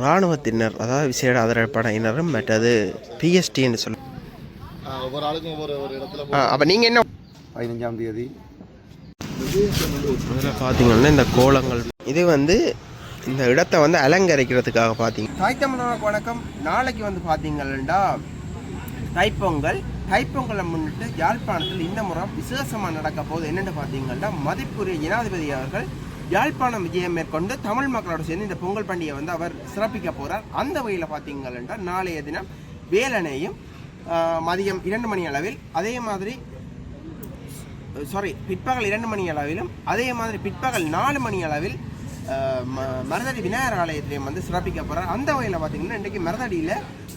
இராணுவத்தினர் அதாவது விசேட ஆதரப்படையினரும் மற்றது பிஎஸ்டின்னு சொல்லி ஒவ்வொரு ஆளுக்கும் ஒவ்வொரு ஒரு இடத்துல அப்போ நீங்கள் என்ன பதினஞ்சாம் தேதி. முதல்ல பார்த்தீங்கன்னா இந்த கோலங்கள். இது வந்து இந்த இடத்தை வந்து அலங்கரிக்கிறதுக்காக பார்த்தீங்க தாய் தமிழர்களுக்கு வணக்கம். நாளைக்கு வந்து பார்த்தீங்கன்னா தைப்பொங்கல். தைப்பொங்கலை முன்னிட்டு யாழ்ப்பாணத்தில் இந்த முறை விசேஷமாக நடக்க போகுது. என்னென்னு பார்த்தீங்கன்னா மதிப்புரிய ஜனாதிபதி அவர்கள் யாழ்ப்பாணம் விஜயம் மேற்கொண்டு தமிழ் மக்களோட சேர்ந்து இந்த பொங்கல் பண்டிகை வந்து அவர் சிறப்பிக்க போகிறார் அந்த வகையில் பார்த்தீங்கன்னா நாளைய தினம் வேலனையும் மதியம் இரண்டு மணி அளவில் அதே மாதிரி சாரி பிற்பகல் இரண்டு மணி அளவிலும் அதே மாதிரி பிற்பகல் நாலு மணி அளவில் ம- மருதடி விநாயகர் ஆலயத்திலையும் வந்து சிறப்பிக்க போகிறார் அந்த வகையில் பார்த்தீங்கன்னா இன்றைக்கு மருதடியில்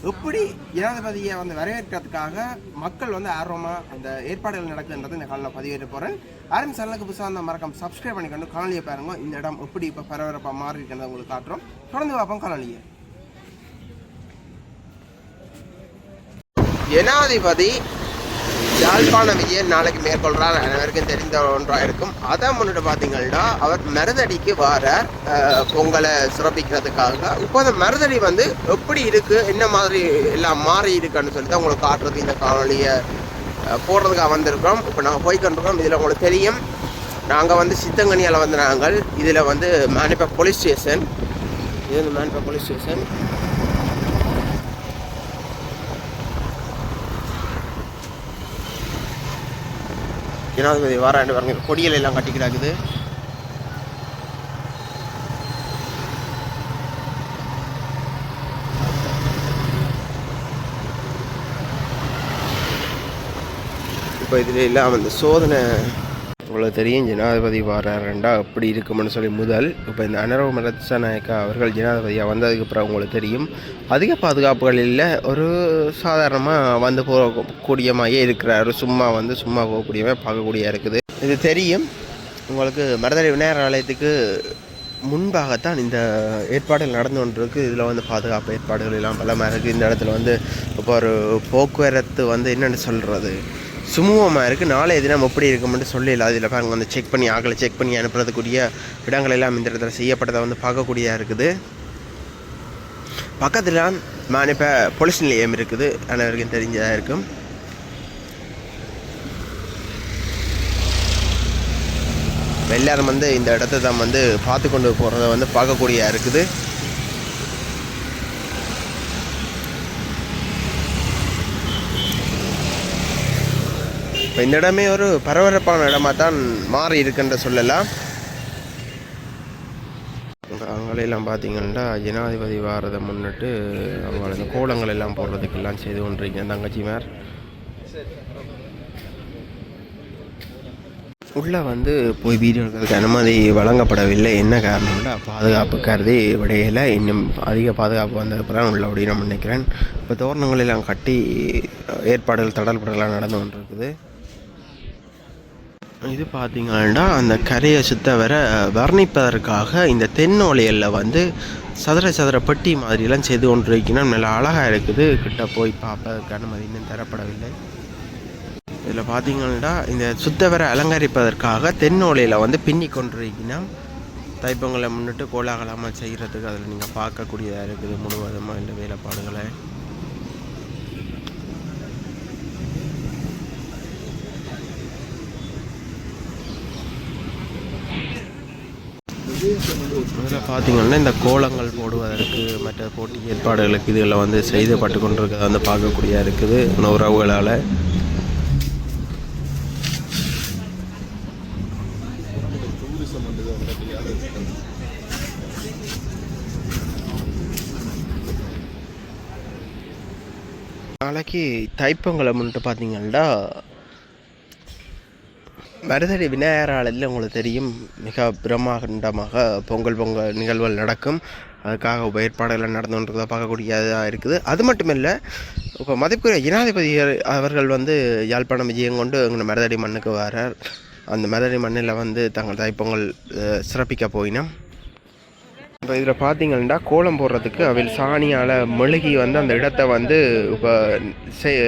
எப்படி ஜனாதிபதியை வந்து வரவேற்கிறதுக்காக மக்கள் வந்து ஆர்வமாக அந்த ஏற்பாடுகள் நடக்குதுன்றது இந்த காலையில் பதிவேற்ற போகிறேன் ஆரம்பி சேனலுக்கு புதுசாக அந்த மறக்காம சப்ஸ்கிரைப் பண்ணிக்கொண்டு காணொலியை பாருங்க. இந்த இடம் எப்படி இப்போ பரபரப்பாக மாறி இருக்கிறத உங்களுக்கு காட்டுறோம். தொடர்ந்து பார்ப்போம் காணொலியை. ஜனாதிபதி யாழ்ப்பாண விஜயன் நாளைக்கு மேற்கொள்றார் அனைவருக்கும் தெரிந்த ஒன்றாக இருக்கும். அதை முன்னிட்டு பார்த்தீங்கன்னா அவர் மருதடிக்கு வர பொங்கலை சிறப்பிக்கிறதுக்காக இப்போ அந்த மருதடி வந்து எப்படி இருக்கு என்ன மாதிரி எல்லாம் மாறி இருக்குன்னு சொல்லி தான் உங்களுக்கு காட்டுறது இந்த காணொலியை போடுறதுக்காக வந்திருக்கிறோம். இப்போ நாங்கள் போய் கண்டிருக்கோம் இதில் உங்களுக்கு தெரியும். நாங்கள் வந்து சித்தங்கனியால் வந்து நாங்கள் இதில் வந்து மேனிப்பா போலீஸ் ஸ்டேஷன் இது வந்து மேனிப்பா போலீஸ் ஸ்டேஷன் ஜனாதிபதி வாராண்டு பாருங்க கொடிகள் எல்லாம் கட்டி கிடக்குது இப்போ இதில் எல்லாம் அந்த சோதனை உங்களுக்கு தெரியும். ஜனாதிபதி வாராண்டா அப்படி இருக்கும்னு சொல்லி முதல் இப்போ இந்த அனரவ மரத்சநாயக்கா அவர்கள் ஜனாதிபதியாக வந்ததுக்கு அப்புறம் உங்களுக்கு தெரியும். அதிக பாதுகாப்புகள் இல்லை. ஒரு சாதாரணமாக வந்து போகக்கூடியமாயே இருக்கிறார். சும்மா வந்து சும்மா போகக்கூடியவே பார்க்கக்கூடிய இருக்குது. இது தெரியும். உங்களுக்கு மரதடி விநாயகர் ஆலயத்துக்கு முன்பாகத்தான் இந்த ஏற்பாடுகள் நடந்து கொண்டிருக்கு. இதில் வந்து பாதுகாப்பு ஏற்பாடுகள் எல்லாம் பலமாக இருக்குது இந்த இடத்துல வந்து இப்போ ஒரு போக்குவரத்து வந்து என்னென்னு சொல்கிறது சுமூகமாக இருக்குது நாளைய தினம் எப்படி இருக்கும்னு சொல்லிடலாம் அதில் பாருங்க. வந்து செக் பண்ணி ஆகலை செக் பண்ணி அனுப்புறதுக்குரிய இடங்கள் எல்லாம் இந்த இடத்துல செய்யப்பட்டதை வந்து பார்க்கக்கூடியதாக இருக்குது. பக்கத்தில் நான் இப்போ போலீஸ் நிலையம் இருக்குது. அனைவருக்கும் தெரிஞ்சதாக இருக்கும். எல்லோரும் எல்லாரும் வந்து இந்த இடத்த தான் வந்து பார்த்து கொண்டு போகிறத வந்து பார்க்கக்கூடியதாக இருக்குது. இப்போ இந்த இடமே ஒரு பரபரப்பான இடமா தான் மாறி இருக்குன்ற சொல்லலாம். அவங்களெல்லாம் பார்த்தீங்கன்னா ஜனாதிபதி வாரதை முன்னிட்டு அவங்க இந்த கோலங்கள் எல்லாம் போடுறதுக்கு எல்லாம் செய்து கொண்டிருக்கீங்க தங்கச்சிமார். உள்ளே வந்து போய் வீடியோ எடுக்கிறதுக்கு அனுமதி வழங்கப்படவில்லை. என்ன காரணம்னா பாதுகாப்பு கருதி விடையில். இன்னும் அதிக பாதுகாப்பு வந்ததுக்கப்புறம் உள்ள அப்படின்னு நான் நினைக்கிறேன். இப்போ தோரணங்களெல்லாம் கட்டி ஏற்பாடுகள் தடல்படலாம் நடந்து கொண்டிருக்குது. இது பார்த்தீங்கன்னா அந்த கரையை சுத்த வர வர்ணிப்பதற்காக இந்த தென்னோலையில் வந்து சதுர சதுர பெட்டி மாதிரிலாம் செய்து கொண்டிருக்கணும். நல்லா அழகாக இருக்குது. கிட்ட போய் பார்ப்பதற்கு அனுமதி இன்னும் தரப்படவில்லை. இதில் பார்த்தீங்கன்னா இந்த சுத்தவரை அலங்கரிப்பதற்காக தென்னோலையில் வந்து பின்னி கொண்டிருக்கணும். தைப்பொங்கலை முன்னிட்டு கோலாகலமாக செய்கிறதுக்கு அதில் நீங்கள் பார்க்கக்கூடியதாக இருக்குது. முழுவதுமாக இந்த வேலைப்பாடுகளை. இதில் பார்த்தீங்கன்னா இந்த கோலங்கள் போடுவதற்கு மற்ற போட்டி ஏற்பாடுகளுக்கு இதில் வந்து செய்துப்பட்டு கொண்டிருக்கிறத வந்து பார்க்கக்கூடிய இருக்குது உறவுகளால் நாளைக்கு தைப்பொங்கலை முன்னிட்டு பார்த்தீங்கன்னா மருதடி விநாயகர் உங்களுக்கு தெரியும் மிக பிரம்மாண்டமாக பொங்கல் பொங்கல் நிகழ்வுகள் நடக்கும். அதுக்காக உப ஏற்பாடுகள் நடந்து கொண்டிருக்கிறத பார்க்கக்கூடியதாக இருக்குது. அது மட்டும் இல்லை இப்போ மதிப்புக்குரிய ஜனாதிபதி அவர்கள் வந்து யாழ்ப்பாணம் விஜயம் கொண்டு எங்களை மருதடி மண்ணுக்கு வரார். அந்த மருதடி மண்ணில் வந்து தங்கள் தைப்பொங்கல் சிறப்பிக்க போயினோம். இப்போ இதில் பார்த்தீங்கன்னா கோலம் போடுறதுக்கு அவையில் சாணியால் மெழுகி வந்து அந்த இடத்த வந்து இப்போ செய்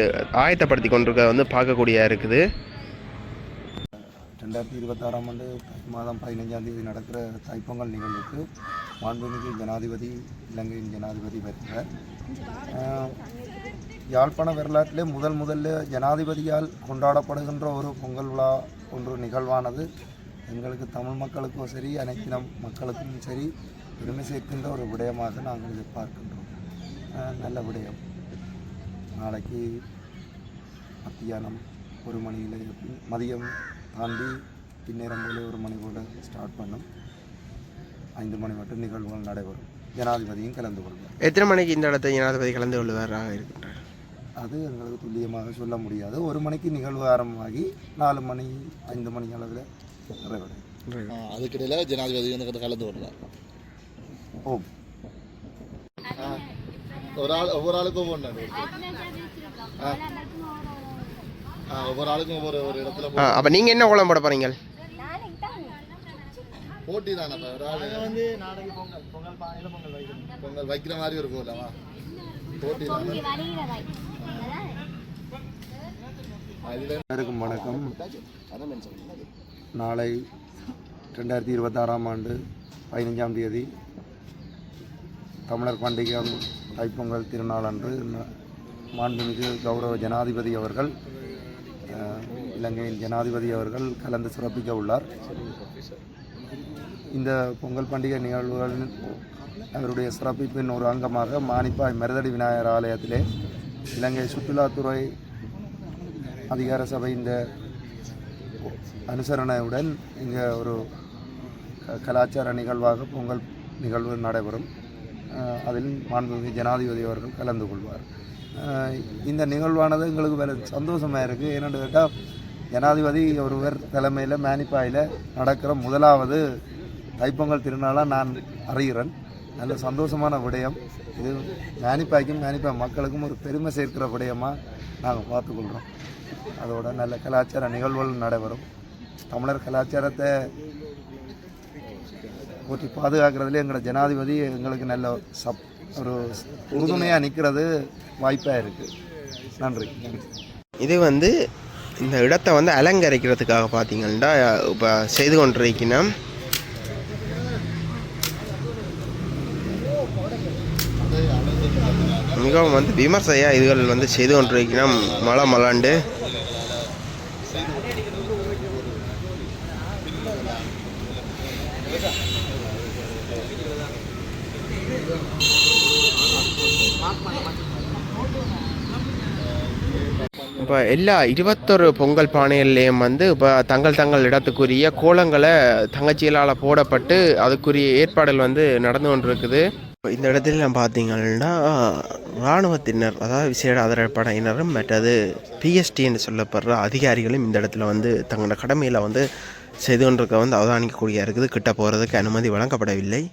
ஆயத்தப்படுத்தி கொண்டிருக்க வந்து பார்க்கக்கூடியதாக இருக்குது. ரெண்டாயிரத்தி இருபத்தாறாம் ஆண்டு தை மாதம் பதினைஞ்சாம் தேதி நடக்கிற தைப்பொங்கல் நிகழ்வுக்கு மாண்புமிகு ஜனாதிபதி இலங்கையின் ஜனாதிபதி வருகிறார். யாழ்ப்பாண வரலாற்றிலே முதல் முதல்ல ஜனாதிபதியால் கொண்டாடப்படுகின்ற ஒரு பொங்கல் விழா ஒன்று நிகழ்வானது. எங்களுக்கு தமிழ் மக்களுக்கும் சரி அனைத்து நம் மக்களுக்கும் சரி பெருமை சேர்க்கின்ற ஒரு விடயமாக நாங்கள் இதை பார்க்கின்றோம் நல்ல விடயம். நாளைக்கு மத்தியானம் ஒரு மணியில் மதியம் தாண்டி பின்னேரம் போல ஒரு மணி போல ஸ்டார்ட் பண்ணும். ஐந்து மணி மட்டும் நிகழ்வுகள் நடைபெறும். ஜனாதிபதியும் கலந்து கொள்வார். எத்தனை மணிக்கு இந்த இடத்தை ஜனாதிபதி கலந்து கொள்வாராக இருக்கின்றார்? அது எங்களுக்கு துல்லியமாக சொல்ல முடியாது. ஒரு மணிக்கு நிகழ்வு ஆரம்பமாகி நாலு மணி ஐந்து மணி அளவில் நிறைவடையும். அதுக்கிடையில ஜனாதிபதி வந்து கலந்து கொள்ளலாம் ஓம் ஒரு ஆள் ஒவ்வொரு ஆளுக்கும் ஒவ்வொன்று ஆ. ஒவ்வொரு ஆளுக்கும் ஒவ்வொரு ஒரு இடத்துல அப்போ நீங்கள் என்ன கோலம் போட போகிறீங்க போட்டி தானே அப்ப ஒரு ஆள். வந்து நாளைக்கு பொங்கல் பொங்கல் பானையில் பொங்கல் வைக்கணும். பொங்கல் வைக்கிற மாதிரி ஒரு போகலாமா போட்டி அனைவருக்கும் வணக்கம். நாளை ரெண்டாயிரத்தி இருபத்தாறாம் ஆண்டு பதினைஞ்சாம் தேதி தமிழர் பண்டிகை தைப்பொங்கல் திருநாள் அன்று மாண்புமிகு கௌரவ ஜனாதிபதி அவர்கள் இலங்கையின் ஜனாதிபதி அவர்கள் கலந்து சிறப்பிக்க உள்ளார். இந்த பொங்கல் பண்டிகை நிகழ்வுகளின் அவருடைய சிறப்பிப்பின் ஒரு அங்கமாக மானிப்பாய் மருதடி விநாயகர் ஆலயத்திலே இலங்கை சுற்றுலாத்துறை அதிகார சபை இந்த அனுசரணையுடன் இங்கே ஒரு க- கலாச்சார நிகழ்வாக பொங்கல் நிகழ்வு நடைபெறும். அதில் மாண்புமிகு ஜனாதிபதி அவர்கள் கலந்து கொள்வார். இந்த நிகழ்வானது எங்களுக்கு வேறு சந்தோஷமாக இருக்குது ஏன்னு கேட்டால் ஜனாதிபதி ஒருவர் தலைமையில் மேனிப்பாயில் நடக்கிற முதலாவது தைப்பொங்கல் திருநாளாக நான் அறிகிறேன். நல்ல சந்தோஷமான விடயம். இது மேனிப்பாய்க்கும் மேனிப்பாய் மக்களுக்கும் ஒரு பெருமை சேர்க்கிற விடயமாக நாங்கள் பார்த்துக்கொள்கிறோம். அதோட நல்ல கலாச்சார நிகழ்வுகள் நடைபெறும். தமிழர் கலாச்சாரத்தை போற்றி பாதுகாக்கிறதுல எங்களோட ஜனாதிபதி எங்களுக்கு நல்ல சப் ஒரு உறுதுணையாக நிற்கிறது வாய்ப்பாக இருக்குது நன்றி. இது வந்து இந்த இடத்தை வந்து அலங்கரிக்கிறதுக்காக பார்த்தீங்கன்னா இப்போ செய்து கொண்டிருக்கணும் மிகவும் வந்து விமர்சையாக இதுகள் வந்து செய்து கொண்டிருக்கணும் மழை மலாண்டு இப்போ எல்லா இருபத்தொரு பொங்கல் பானையிலையும் வந்து இப்போ தங்கள் தங்கள் இடத்துக்குரிய கோலங்களை தங்கச்சிகளால் போடப்பட்டு அதுக்குரிய ஏற்பாடுகள் வந்து நடந்து கொண்டிருக்குது. இந்த இடத்துல பார்த்தீங்கன்னா இராணுவத்தினர் அதாவது விசேட ஆதரப்படையினரும் மற்றது பிஎஸ்டி என்று சொல்லப்படுற அதிகாரிகளும் இந்த இடத்துல வந்து தங்களோட கடமையில் வந்து செய்து கொண்டிருக்க வந்து அவதானிக்கக்கூடிய இருக்குது. கிட்ட போகிறதுக்கு அனுமதி வழங்கப்படவில்லை.